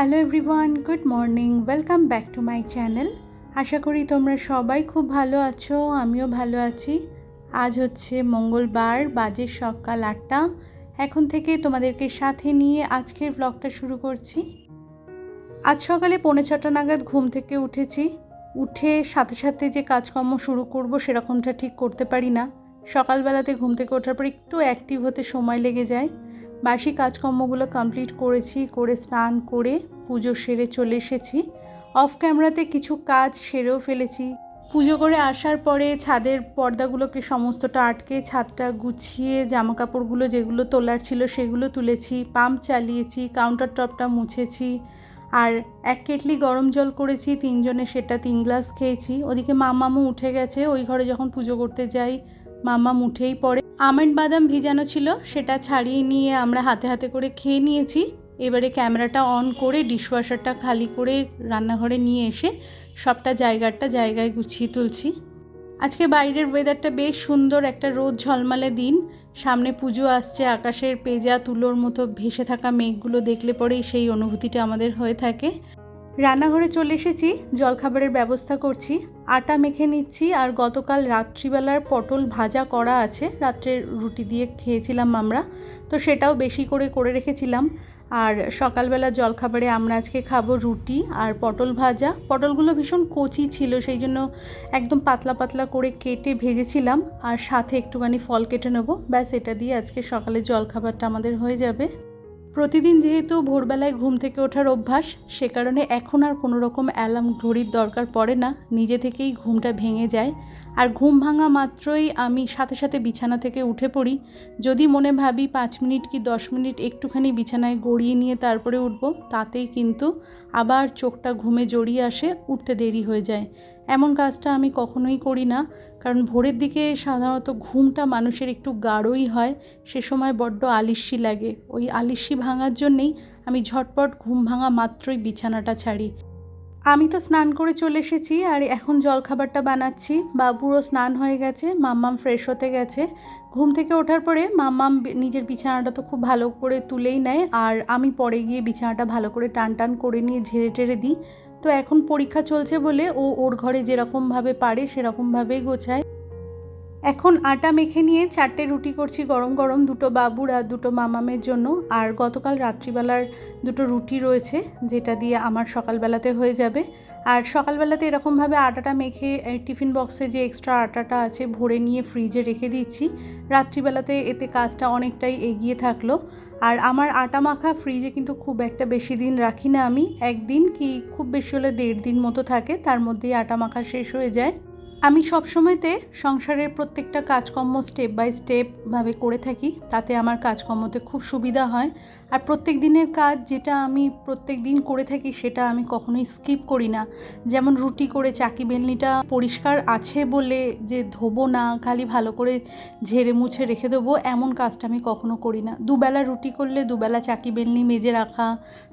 Hello everyone, good morning, welcome back to my channel. আশা করি তোমরা সবাই খুব ভালো আছো, আমিও ভালো আছি। আজ হচ্ছে মঙ্গলবার, বাজে সকাল আটটা। এখন থেকে তোমাদেরকে সাথে নিয়ে আজকের ব্লগটা শুরু করছি। আজ সকালে পৌনে ছটা নাগাদ ঘুম থেকে উঠেছি। উঠে সাথে সাথে যে কাজকর্ম শুরু করব সেরকমটা ঠিক করতে পারি না। সকালবেলাতে ঘুম থেকে ওঠার পর একটু অ্যাক্টিভ হতে সময় লেগে যায়। বাসি কাজকর্মগুলো কমপ্লিট করেছি, করে স্নান করে পুজো সেরে চলে এসেছি। অফ ক্যামেরাতে কিছু কাজ সেরেও ফেলেছি। পুজো করে আসার পরে ছাদের পর্দাগুলোকে সমস্তটা আটকে, ছাদটা গুছিয়ে জামা কাপড়গুলো যেগুলো তোলার ছিল সেগুলো তুলেছি, পাম্প চালিয়েছি কাউন্টার টপটা মুছেছি, আর এক কেটলি গরম জল করেছি, তিনজনে সেটা তিন গ্লাস খেয়েছি। ওদিকে মামামু উঠে গেছে, ওই ঘরে যখন পুজো করতে যাই মামা উঠেই পড়ে। আমন্ড বাদাম ভিজানো ছিল, সেটা ছাড়িয়ে নিয়ে আমরা হাতে হাতে করে খেয়ে নিয়েছি। এবারে ক্যামেরাটা অন করে ডিশওয়াশারটা খালি করে রান্নাঘরে নিয়ে এসে সবটা জায়গাটা জায়গায় গুছিয়ে তুলছি। আজকে বাইরের ওয়েদারটা বেশ সুন্দর, একটা রোদ ঝলমালে দিন। সামনে পুজো আসছে, আকাশের পেজা, তুলোর মতো ভেসে থাকা মেঘগুলো দেখলে পরেই সেই অনুভূতিটা আমাদের হয়ে থাকে। রান্নাঘরে চলে এসেছি, জলখাবারের ব্যবস্থা করছি, আটা মেখে নিচ্ছি আর গতকাল রাত্রিবেলার পটল ভাজা করা আছে রাত্রে রুটি দিয়ে খেয়েছিলাম আমরা, তো সেটাও বেশি করে করে রেখেছিলাম। আর সকালবেলা জলখাবারে আমরা আজকে খাব রুটি আর পটল ভাজা। পটলগুলো ভীষণ কচি ছিল, সেই জন্য একদম পাতলা পাতলা করে কেটে ভেজেছিলাম আর সাথে একটুখানি ফল কেটে নেব। ব্যাস, এটা দিয়ে আজকে সকালে জলখাবারটা আমাদের হয়ে যাবে। প্রতিদিন যেহেতু ভোরবেলায় ঘুম থেকে ওঠার অভ্যাস, সে কারণে এখন আর কোনো রকম অ্যালার্ম ঘড়ির দরকার পড়ে না, নিজে থেকেই ঘুমটা ভেঙে যায়। আর ঘুম ভাঙা মাত্রই আমি সাথে সাথে বিছানা থেকে উঠে পড়ি। যদি মনে ভাবি পাঁচ মিনিট কি দশ মিনিট একটুখানি বিছানায় গড়িয়ে নিয়ে তারপরে উঠবো, তাতেই কিন্তু আবার চোখটা ঘুমে জড়িয়ে আসে, উঠতে দেরি হয়ে যায়। এমন কাজটা আমি কখনোই করি না। কারণ ভোরের দিকে সাধারণত ঘুমটা মানুষের একটু গাঢ়ই হয়, সে সময় বড্ড আলিস্যি লাগে। ওই আলিস্যি ভাঙার জন্যেই আমি ঝটপট ঘুম ভাঙা মাত্রই বিছানাটা ছাড়ি। আমি তো স্নান করে চলে এসেছি আর এখন জলখাবারটা বানাচ্ছি। বাবুরও স্নান হয়ে গেছে, মাম্মাম ফ্রেশ হতে গেছে। ঘুম থেকে ওঠার পরে মাম্মাম নিজের বিছানাটা তো খুব ভালো করে তুলেই নেয়। আর আমি পরে গিয়ে বিছানাটা ভালো করে টান টান করে নিয়ে ঝেড়ে টেড়ে দিই। তো এখন পরীক্ষা চলছে বলে ও ওর ঘরে যেরকমভাবে পারে সেরকমভাবেই গোছায়। এখন আটা মেখে নিয়ে চারটে রুটি করছি গরম গরম, দুটো বাবুর আর দুটো মামামের জন্য। আর গতকাল রাত্রিবেলার দুটো রুটি রয়েছে, যেটা দিয়ে আমার সকালবেলাতে হয়ে যাবে। আর সকালবেলাতে এরকমভাবে আটাটা মেখে টিফিন বক্সে যে এক্সট্রা আটাটা আছে ভরে নিয়ে ফ্রিজে রেখে দিচ্ছি। রাত্রিবেলাতে এতে কাজটা অনেকটাই এগিয়ে থাকল। আর আমার আটা মাখা ফ্রিজে কিন্তু খুব একটা বেশি দিন রাখি না আমি। একদিন কি খুব বেশি হলে দেড় দিন মতো থাকে, তার মধ্যেই আটা মাখা শেষ হয়ে যায়। আমি সবসময়তে সংসারের প্রত্যেকটা কাজকর্ম স্টেপ বাই স্টেপভাবে করে থাকি, তাতে আমার কাজকর্মতে খুব সুবিধা হয়। আর প্রত্যেক দিনের কাজ যেটা আমি প্রত্যেক দিন করে থাকি সেটা আমি কখনোই স্কিপ করি না। যেমন রুটি করে চাকি বেলনিটা পরিষ্কার আছে বলে যে ধোবো না, খালি ভালো করে ঝেড়ে মুছে রেখে দেবো, এমন কাজটা আমি কখনো করি না। দুবেলা রুটি করলে দুবেলা চাকি বেলনি মেজে রাখা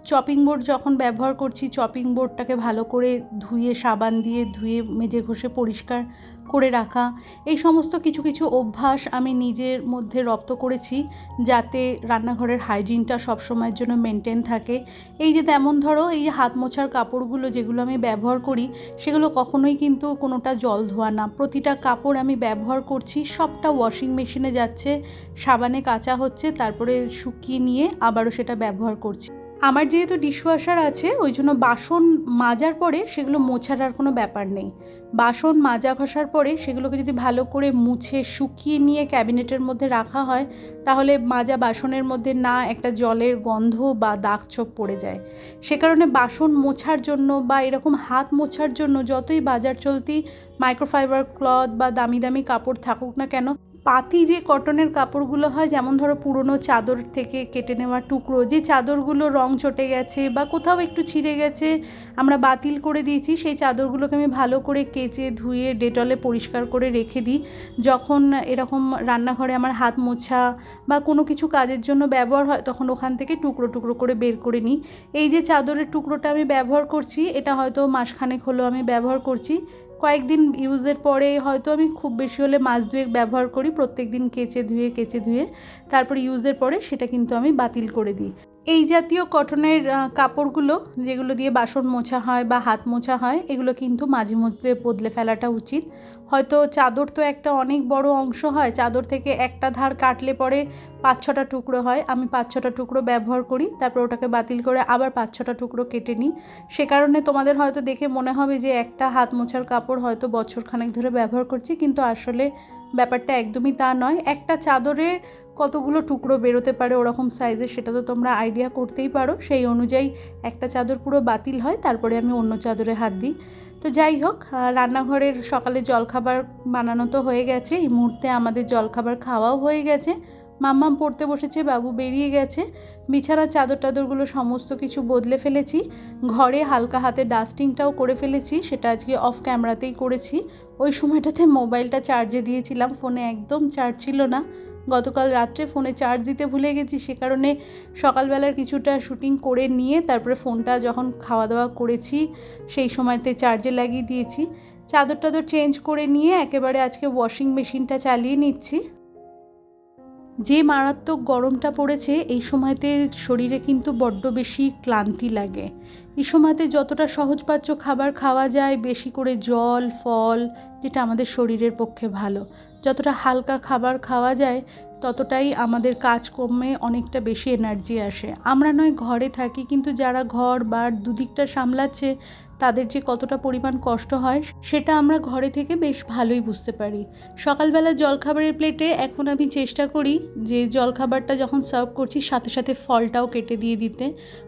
চপিং বোর্ড যখন ব্যবহার করছি চপিং বোর্ডটাকে ভালো করে ধুয়ে, সাবান দিয়ে ধুয়ে, মেজে ঘষে পরিষ্কার করে রাখা। এই সমস্ত কিছু কিছু অভ্যাস আমি নিজের মধ্যে রপ্ত করেছি যাতে রান্নাঘরের হাইজিনটা সবসময়ের জন্য মেনটেন থাকে। এই যে তেমন ধরো এই যে হাত মোছার কাপড়গুলো যেগুলো আমি ব্যবহার করি, সেগুলো কখনোই কিন্তু কোনোটা জল ধোয়া না। প্রতিটা কাপড় আমি ব্যবহার করছি, সবটা ওয়াশিং মেশিনে যাচ্ছে, সাবানে কাচা হচ্ছে, তারপরে শুকিয়ে নিয়ে আবারও সেটা ব্যবহার করছি। আমার যেহেতু ডিশওয়াশার আছে, ওই জন্য বাসন মাজার পরে সেগুলো মোছার আর কোনো ব্যাপার নেই। বাসন মাজা ঘষার পরে সেগুলোকে যদি ভালো করে মুছে শুকিয়ে নিয়ে ক্যাবিনেটের মধ্যে রাখা হয়, তাহলে মাজা বাসনের মধ্যে না একটা জলের গন্ধ বা দাগ ছোপ পড়ে যায়। সে কারণে বাসন মোছার জন্য বা এরকম হাত মোছার জন্য যতই বাজার চলতি মাইক্রোফাইবার ক্লথ বা দামি দামি কাপড় থাকুক না কেন পাতি যে কটনের কাপড়গুলো হয়, যেমন ধরো পুরনো চাদর থেকে কেটে নেওয়া টুকরো, যে চাদরগুলো রং চটে গেছে বা কোথাও একটু ছিঁড়ে গেছে, আমরা বাতিল করে দিয়েছি, সেই চাদরগুলোকে আমি ভালো করে কেচে, ধুয়ে, ডেটলে পরিষ্কার করে রেখে দিই। যখন এরকম রান্নাঘরে আমার হাত মোছা বা কোনো কিছু কাজের জন্য ব্যবহার হয়, তখন ওখান থেকে টুকরো টুকরো করে বের করে নিই। এই যে চাদরের টুকরোটা আমি ব্যবহার করছি, এটা হয়তো মাসখানেক হলো আমি ব্যবহার করছি কয়েকদিন ইউজের পরে হয়তো আমি খুব বেশি হলে মাছ দুয়েক ব্যবহার করি প্রত্যেক দিন কেচে ধুয়ে কেচে ধুয়ে, তারপর ইউজের পরে সেটা কিন্তু আমি বাতিল করে দিই। এই জাতীয় কটনের কাপড়গুলো যেগুলো দিয়ে বাসন মোছা হয় বা হাত মোছা হয়, এগুলো কিন্তু মাঝে মধ্যে বদলে ফেলাটা উচিত। হয়তো চাদর তো একটা অনেক বড় অংশ হয়, চাদর থেকে একটা ধার কাটলে পরে পাঁচ ছটা টুকরো হয়। আমি পাঁচ ছটা টুকরো ব্যবহার করি, তারপর ওটাকে বাতিল করে আবার পাঁচ ছটা টুকরো কেটে নিই। সে কারণে তোমাদের হয়তো দেখে মনে হবে যে একটা হাত মোছার কাপড় হয়তো বছরখানেক ধরে ব্যবহার করছি, কিন্তু আসলে ব্যাপারটা একদমই তা নয়। একটা চাদরে কতগুলো টুকরো বেরোতে পারে ওরকম সাইজের সেটা তো তোমরা আইডিয়া করতেই পারো। সেই অনুযায়ী একটা চাদর পুরো বাতিল হয়, তারপরে আমি অন্য চাদরে হাত দিই। তো যাই হোক রান্নাঘরের সকালে জলখাবার বানানো তো হয়ে গেছে। এই মুহূর্তে আমাদের জলখাবার খাওয়াও হয়ে গেছে। মাম্মাম পড়তে বসেছে, বাবু বেরিয়ে গেছে। বিছানার চাদর টাদরগুলো সমস্ত কিছু বদলে ফেলেছি। ঘরে হালকা হাতে ডাস্টিংটাও করে ফেলেছি, সেটা আজকে অফ ক্যামেরাতেই করেছি। ওই সময়টাতে মোবাইলটা চার্জে দিয়েছিলাম ফোনে একদম চার্জ ছিল না। গতকাল রাত্রে ফোনে চার্জ দিতে ভুলে গেছি, সে কারণে সকালবেলার কিছুটা শুটিং করে নিয়ে তারপরে ফোনটা যখন খাওয়া দাওয়া করেছি, সেই সময়তে চার্জে লাগিয়ে দিয়েছি। চাদর টাদর চেঞ্জ করে নিয়ে একেবারে আজকে ওয়াশিং মেশিনটা চালিয়ে নিচ্ছি। যে মারাত্মক গরমটা পড়েছে, এই সময়তে শরীরে কিন্তু বড্ড বেশি ক্লান্তি লাগে। সময়তে যতটা সহজপাচ্য খাবার খাওয়া যায়, বেশি করে জল, ফল, যেটা আমাদের শরীরের পক্ষে ভালো। যতটা হালকা খাবার খাওয়া যায়, ততটাই আমাদের কাজ কমে, অনেকটা বেশি এনার্জি আসে। আমরা নয় ঘরে থাকি, কিন্তু যারা ঘর বার দুদিকটা সামলাচ্ছে তাদের যে কতটা পরিমাণ কষ্ট হয়, সেটা আমরা ঘরে থেকে বেশ ভালোই বুঝতে পারি। সকালবেলা জলখাবারের প্লেটে এখন আমি চেষ্টা করি যে জলখাবারটা যখন সার্ভ করছি, সাথে সাথে ফলটাও কেটে দিয়ে দিতে।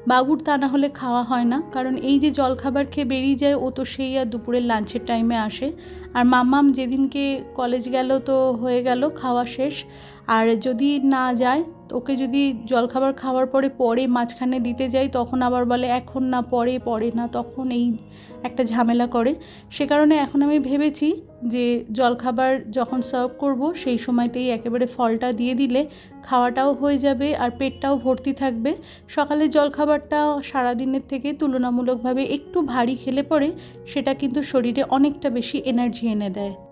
বাবুর তা না হলে খাওয়া হয় না, কারণ এই যে জলখাবার খেয়ে বেরিয়ে যায়, ও তো সেই আর দুপুরের লাঞ্চের টাইমে আসে। আর মাম্মাম যেদিনকে কলেজ গেল তো হয়ে গেল, খাওয়া শেষ। আর যদি না যায়, ওকে যদি জলখাবার খাওয়ার পরে পরে মাঝখানে দিতে যাই, তখন আবার বলে, এখন না, পরে পরে না। তখন এই একটা ঝামেলা করে। সে কারণে এখন আমি ভেবেছি যে জলখাবার যখন সার্ভ করব, সেই সময়তেই একেবারে ফলটা দিয়ে দিলে খাওয়াটাও হয়ে যাবে আর পেটটাও ভর্তি থাকবে। সকালে জলখাবারটা সারাদিনের থেকে তুলনামূলকভাবে একটু ভারী খেলে পরে সেটা কিন্তু শরীরে অনেকটা বেশি এনার্জি এনে দেয়।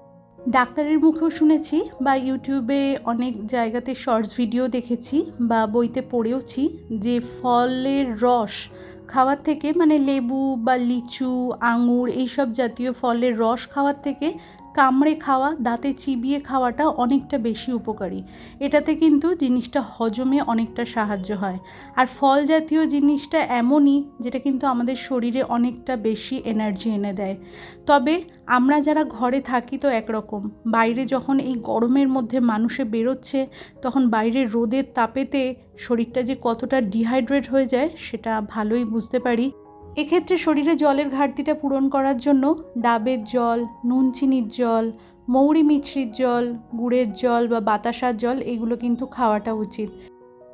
ডাক্তারের মুখেও শুনেছি বা ইউটিউবে অনেক জায়গাতে শর্টস ভিডিও দেখেছি বা বইতে পড়েওছি যে ফলের রস খাওয়ার থেকে মানে লেবু বা লিচু, আঙুর এইসব জাতীয় ফলের রস খাওয়ার থেকে কামড়ে খাওয়া, দাঁতে চিবিয়ে খাওয়াটা অনেকটা বেশি উপকারী। এটাতে কিন্তু জিনিসটা হজমে অনেকটা সাহায্য হয়। আর ফল জাতীয় জিনিসটা এমনই, যেটা কিন্তু আমাদের শরীরে অনেকটা বেশি এনার্জি এনে দেয়। তবে আমরা যারা ঘরে থাকি তো একরকম। বাইরে যখন এই গরমের মধ্যে মানুষে বেরোচ্ছে, তখন বাইরের রোদের তাপেতে শরীরটা যে কতটা ডিহাইড্রেট হয়ে যায়, সেটা ভালোই বুঝতে পারি। এক্ষেত্রে শরীরে জলের ঘাটতিটা পূরণ করার জন্য ডাবের জল নুন চিনির জল, মৌরি মিছরির জল, গুড়ের জল বা বাতাসার জল, এগুলো কিন্তু খাওয়াটা উচিত।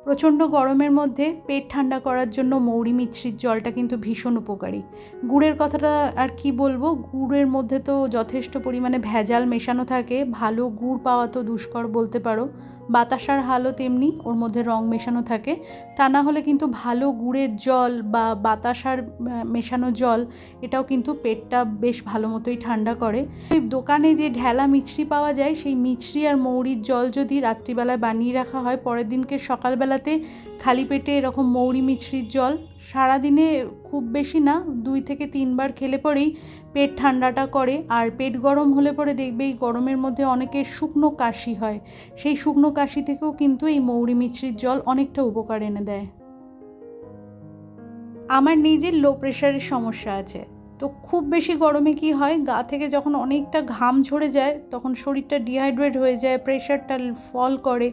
প্রচণ্ড গরমের মধ্যে পেট ঠান্ডা করার জন্য মৌরি মিছরির জলটা কিন্তু ভীষণ উপকারী। গুড়ের কথাটা আর কি বলব? গুড়ের মধ্যে তো যথেষ্ট পরিমাণে ভেজাল মেশানো থাকে। ভালো গুড় পাওয়া তো দুষ্কর বলতে পারো। বাতাসার হালও তেমনি, ওর মধ্যে রং মেশানো থাকে। তা না হলে কিন্তু ভালো গুড়ের জল বা বাতাসার মেশানো জল, এটাও কিন্তু পেটটা বেশ ভালো মতোই ঠান্ডা করে। দোকানে যে ঢেলা মিছরি পাওয়া যায়, সেই মিছরি আর মৌরির জল যদি রাত্রিবেলায় বানিয়ে রাখা হয়, পরের দিনকে সকালবেলাতে খালি পেটে এরকম মৌরি মিছরির জল সারাদিনে খুব বেশি না, দুই থেকে তিনবার খেলে পরেই পেট ঠান্ডাটা করে। আর পেট গরম হলে পরে দেখবে এই গরমের মধ্যে অনেকের শুকনো কাশি হয়। সেই শুকনো কাশি থেকেও কিন্তু এই মৌরি মিছরির জল অনেকটা উপকার এনে দেয়। আমার নিজের লো প্রেশারের সমস্যা আছে। তো খুব বেশি গরমে কি হয়, গা থেকে যখন অনেকটা ঘাম ঝরে যায়, তখন শরীরটা ডিহাইড্রেট হয়ে যায় প্রেশারটা ফল করে।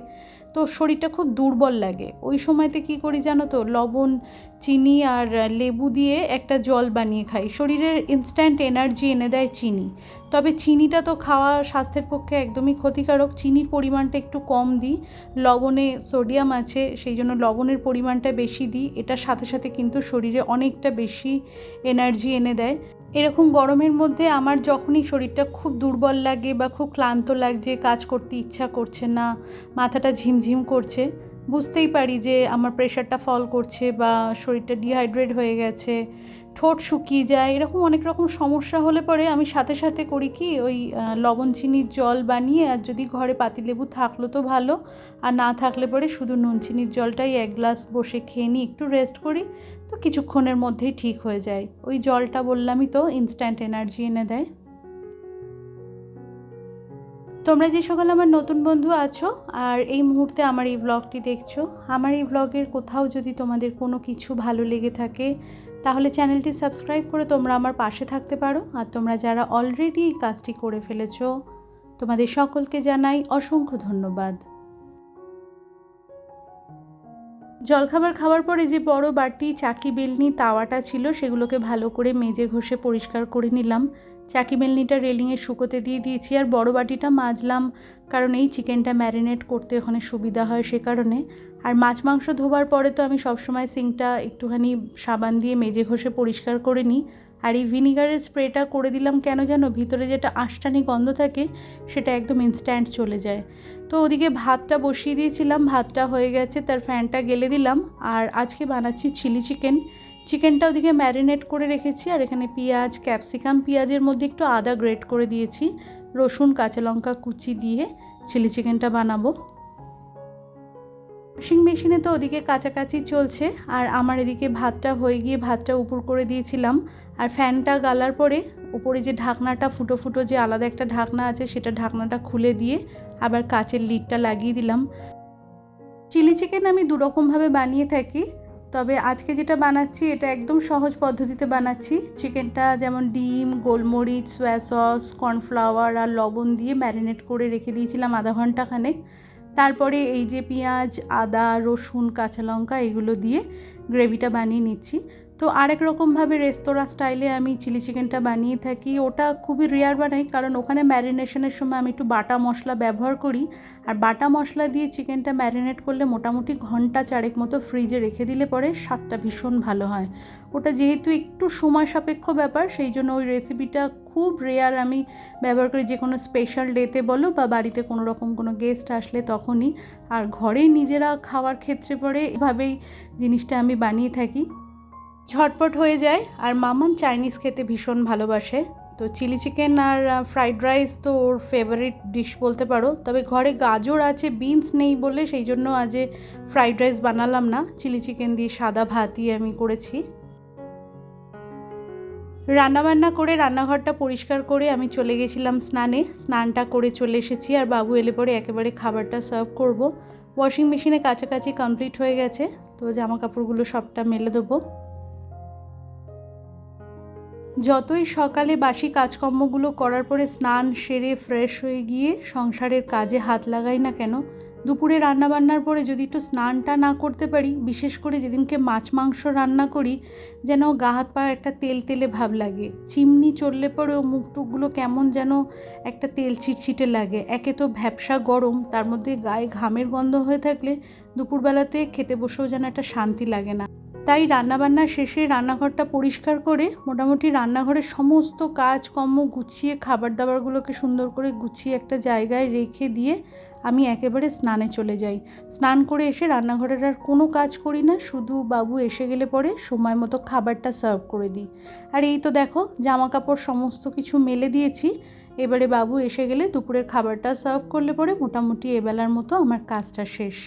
তো শরীরটা খুব দুর্বল লাগে। ওই সময়তে কি করি জানো তো? লবণ, চিনি আর লেবু দিয়ে একটা জল বানিয়ে খাই। শরীরের ইনস্ট্যান্ট এনার্জি এনে দেয় চিনি। তবে চিনিটা তো খাওয়া স্বাস্থ্যের পক্ষে একদমই ক্ষতিকারক। চিনির পরিমাণটা একটু কম দিই। লবণে সোডিয়াম আছে, সেই জন্য লবণের পরিমাণটা বেশি দিই। এটার সাথে সাথে কিন্তু শরীরে অনেকটা বেশি এনার্জি এনে দেয়। এরকম গরমের মধ্যে আমার যখনই শরীরটা খুব দুর্বল লাগে বা খুব ক্লান্ত লাগছে, কাজ করতে ইচ্ছা করছে না, মাথাটা ঝিমঝিম করছে বুঝতেই পারি যে আমার প্রেশারটা ফল করছে বা শরীরটা ডিহাইড্রেট হয়ে গেছে, ঠোঁট শুকিয়ে যায়, এরকম অনেক রকম সমস্যা হলে পরে আমি সাথে সাথে করি কি ওই লবণ চিনির জল বানিয়ে আর যদি ঘরে পাতিলেবু থাকল তো ভালো, আর না থাকলে পরে শুধু নুন চিনির জলটাই এক গ্লাস বসে খেয়ে নিই একটু রেস্ট করি, তো কিছুক্ষণের মধ্যেই ঠিক হয়ে যায়। ওই জলটা বললামই তো ইনস্ট্যান্ট এনার্জি এনে দেয়। তোমরা যে সকল আমার নতুন বন্ধু আছো আর এই মুহূর্তে আমার এই ব্লগটি দেখছ, আমার এই ব্লগের কোথাও যদি তোমাদের কোনো কিছু ভালো লেগে থাকে, তাহলে চ্যানেলটি সাবস্ক্রাইব করে তোমরা আমার পাশে থাকতে পারো। আর তোমরা যারা অলরেডি এই কাজটি করে ফেলেছো, তোমাদের সকলকে জানাই অসংখ্য ধন্যবাদ। জলখাবার খাওয়ার পরে যে বড় বাটি চাকি বেলনি, তাওয়াটা ছিল, সেগুলোকে ভালো করে মেজে ঘষে পরিষ্কার করে নিলাম। চাকি বেলনিটা রেলিংয়ে শুকোতে দিয়ে দিয়েছি আর বড় বাটিটা মাজলাম। কারণ এই চিকেনটা ম্যারিনেট করতে ওখানে সুবিধা হয় সে কারণে। আর মাছ মাংস ধোবার পরে তো আমি সবসময় সিঙ্কটা একটুখানি সাবান দিয়ে মেজে ঘষে পরিষ্কার করে নিই। আর এই ভিনিগারের স্প্রেটা করে দিলাম কেন যেন ভিতরে যেটা আষ্টানি গন্ধ থাকে, সেটা একদম ইনস্ট্যান্ট চলে যায়। তো ওদিকে ভাতটা বসিয়ে দিয়েছিলাম, ভাতটা হয়ে গেছে, তার ফ্যানটা গেলে দিলাম। আর আজকে বানাচ্ছি চিলি চিকেন। চিকেনটা ওদিকে ম্যারিনেট করে রেখেছি, আর এখানে পেঁয়াজ ক্যাপসিকাম পেঁয়াজের মধ্যে একটু আদা গ্রেট করে দিয়েছি, রসুন, কাঁচা লঙ্কা কুচি দিয়ে চিলি চিকেনটা বানাবো। ওয়াশিং মেশিনে তো ওদিকে কাছাকাছি চলছে, আর আমার এদিকে ভাতটা হয়ে গিয়ে ভাতটা উপর করে দিয়েছিলাম, আর ফ্যানটা গালার পরে উপরে যে ঢাকনাটা, ফুটো ফুটো যে আলাদা একটা ঢাকনা আছে, সেটা ঢাকনাটা খুলে দিয়ে আবার কাচের লিডটা লাগিয়ে দিলাম। চিলি চিকেন আমি দুরকমভাবে বানিয়ে থাকি তবে আজকে যেটা বানাচ্ছি, এটা একদম সহজ পদ্ধতিতে বানাচ্ছি। চিকেনটা যেমন ডিম, গোলমরিচ সোয়া সস কর্নফ্লাওয়ার আর লবণ দিয়ে ম্যারিনেট করে রেখে দিয়েছিলাম আধা ঘন্টাখানেক। তারপরে এই যে পেঁয়াজ, আদা, রসুন, কাঁচা লঙ্কা, এগুলো দিয়ে গ্রেভিটা বানিয়ে নিচ্ছি। তো আরেক রকমভাবে রেস্তোরাঁ স্টাইলে আমি চিলি চিকেনটা বানিয়ে থাকি। ওটা খুবই রেয়ার বানাই, কারণ ওখানে ম্যারিনেশনের সময় আমি একটু বাটা মশলা ব্যবহার করি। আর বাটা মশলা দিয়ে চিকেনটা ম্যারিনেট করলে মোটামুটি ঘণ্টা চারেক মতো ফ্রিজে রেখে দিলে পরে স্বাদটা ভীষণ ভালো হয়। ওটা যেহেতু একটু সময় সাপেক্ষ ব্যাপার, সেই জন্য ওই রেসিপিটা খুব রেয়ার আমি ব্যবহার করি। যে কোনো স্পেশাল ডেতে বলো বা বাড়িতে কোনো রকম কোনো গেস্ট আসলে তখনই। আর ঘরেই নিজেরা খাওয়ার ক্ষেত্রে পরে এভাবেই জিনিসটা আমি বানিয়ে থাকি। ঝটপট হয়ে যায়। আর মামাম চাইনিজ খেতে ভীষণ ভালোবাসে। তো চিলি চিকেন আর ফ্রাইড রাইস তো ওর ফেভারিট ডিশ বলতে পারো। তবে ঘরে গাজর আছে বিনস নেই বলে সেই জন্য আজ ফ্রাইড রাইস বানালাম না। চিলি চিকেন দিয়ে সাদা ভাতই আমি করেছি। রান্নাবান্না করে রান্নাঘরটা পরিষ্কার করে আমি চলে গেছিলাম স্নানে। স্নানটা করে চলে এসেছি আর বাবু এলে পরে একেবারে খাবারটা সার্ভ করব। ওয়াশিং মেশিনে কাছাকাছি কমপ্লিট হয়ে গেছে। তো জামা কাপড়গুলো সবটা মেলে দেবো। যতই সকালে বাসি কাজকর্মগুলো করার পরে স্নান, সেরে ফ্রেশ হয়ে গিয়ে সংসারের কাজে হাত লাগাই না কেন, দুপুরে রান্না বান্নার পরে যদি একটু স্নানটা না করতে পারি, বিশেষ করে যেদিনকে মাছ মাংস রান্না করি, যেন গা হাত পা একটা তেল তেলে ভাব লাগে। চিমনি চললে পরেও মুখ টুকগুলো কেমন যেন একটা তেল ছিটছিটে লাগে। একে তো ভ্যাবসা গরম, তার মধ্যে গায়ে ঘামের গন্ধ হয়ে থাকলে দুপুরবেলাতে খেতে বসেও যেন একটা শান্তি লাগে না। তাই রান্নাবান্না শেষে রান্নাঘরটা পরিষ্কার করে মোটামুটি রান্নাঘরের সমস্ত কাজকর্ম গুছিয়ে খাবার দাবারগুলোকে সুন্দর করে গুছিয়ে একটা জায়গায় রেখে দিয়ে আমি একেবারে স্নানে চলে যাই। স্নান করে এসে রান্নাঘরের আর কোনো কাজ করি না, শুধু বাবু এসে গেলে পরে সময় মতো খাবারটা সার্ভ করে দিই। আর এই তো দেখো জামা কাপড় সমস্ত কিছু মেলে দিয়েছি। এবারে বাবু এসে গেলে দুপুরের খাবারটা সার্ভ করলে পরে মোটামুটি এবেলার মতো আমার কাজটা শেষ।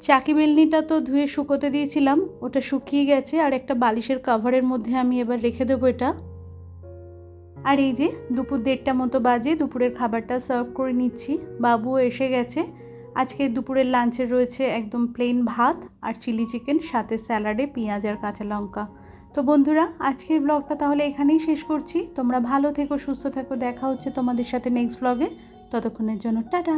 চাকি বেলনিটা তো ধুয়ে শুকোতে দিয়েছিলাম, ওটা শুকিয়ে গেছে আর একটা বালিশের কাভারের মধ্যে আমি এবার রেখে দেবো এটা। আর এই যে দুপুর দেড়টা মতো বাজে, দুপুরের খাবারটা সার্ভ করে নিচ্ছি। বাবুও এসে গেছে। আজকে দুপুরের লাঞ্চে রয়েছে একদম প্লেন ভাত আর চিলি চিকেন সাথে স্যালাডে পেঁয়াজ আর কাঁচা লঙ্কা। তো বন্ধুরা, আজকের ব্লগটা তাহলে এখানেই শেষ করছি। তোমরা ভালো থেকো, সুস্থ থেকো, দেখা হচ্ছে তোমাদের সাথে নেক্সট ব্লগে ততক্ষণের জন্য টাটা!